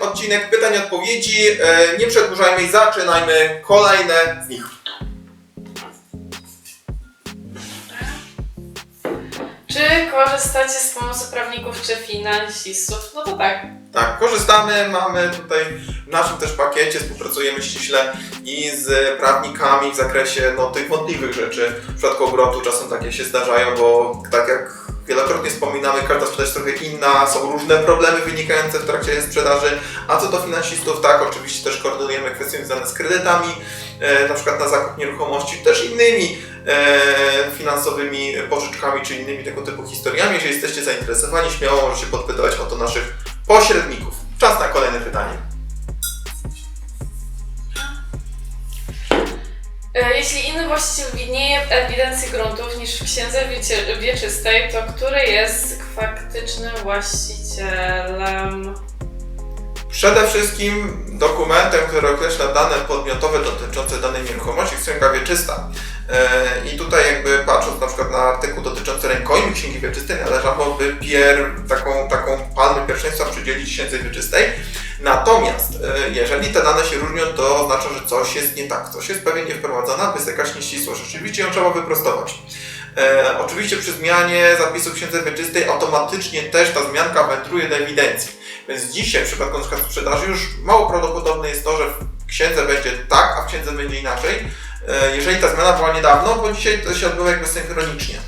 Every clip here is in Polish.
odcinek pytań i odpowiedzi. E, Nie przedłużajmy i zaczynajmy kolejne z nich. Czy korzystacie z pomocy prawników czy finansistów? No to tak. Tak, korzystamy, mamy tutaj w naszym też pakiecie, współpracujemy ściśle i z prawnikami w zakresie no, tych wątpliwych rzeczy. W przypadku obrotu czasem takie się zdarzają, bo tak trochę inna, są różne problemy wynikające w trakcie sprzedaży, a co do finansistów, tak, oczywiście też koordynujemy kwestie związane z kredytami, e, na przykład na zakup nieruchomości, też innymi e, finansowymi pożyczkami czy innymi tego typu historiami. Jeżeli jesteście zainteresowani, śmiało możecie podpytać o to naszych pośredników. Czas na kolejne pytanie. Jeśli inny właściciel widnieje w ewidencji gruntów niż w księdze wieczystej, to który jest faktycznym właścicielem? Przede wszystkim dokumentem, który określa dane podmiotowe dotyczące danej nieruchomości, księga wieczysta. E, I tutaj jakby patrząc na przykład na artykuł dotyczący rękojmi księgi wieczystej, należałoby pier, taką, taką palmę pierwszeństwa przydzielić księdze wieczystej. Natomiast e, jeżeli te dane się różnią, to oznacza, że coś jest nie tak, coś jest pewnie niewprowadzone, albo jest jakaś nieścisłość. Rzeczywiście ją trzeba wyprostować. E, oczywiście przy zmianie zapisu księdze wieczystej automatycznie też ta zmianka wędruje do ewidencji. Więc dzisiaj w przypadku przykład sprzedaży już mało prawdopodobne jest to, że w księdze będzie tak, a w księdze będzie inaczej. E, Jeżeli ta zmiana była niedawno, bo dzisiaj to się odbywa jakby synchronicznie.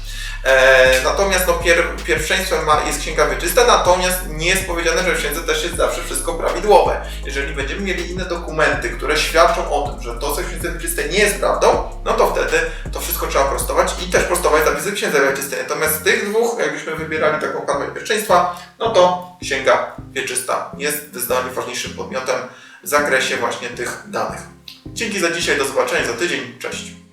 E, natomiast no, pier, pierwszeństwem ma, jest księga wieczysta, natomiast nie jest powiedziane, że w księdze też jest zawsze wszystko prawidłowe. Jeżeli będziemy mieli inne dokumenty, które świadczą o tym, że to, co w księdze wieczystej nie jest prawdą, no to wtedy to wszystko trzeba prostować i też prostować zapisy księdze wieczystej. Natomiast z tych dwóch, jakbyśmy wybierali taką palmę pierwszeństwa, no to księga wieczysta jest zdecydowanie ważniejszym podmiotem w zakresie właśnie tych danych. Dzięki za dzisiaj, do zobaczenia za tydzień, cześć!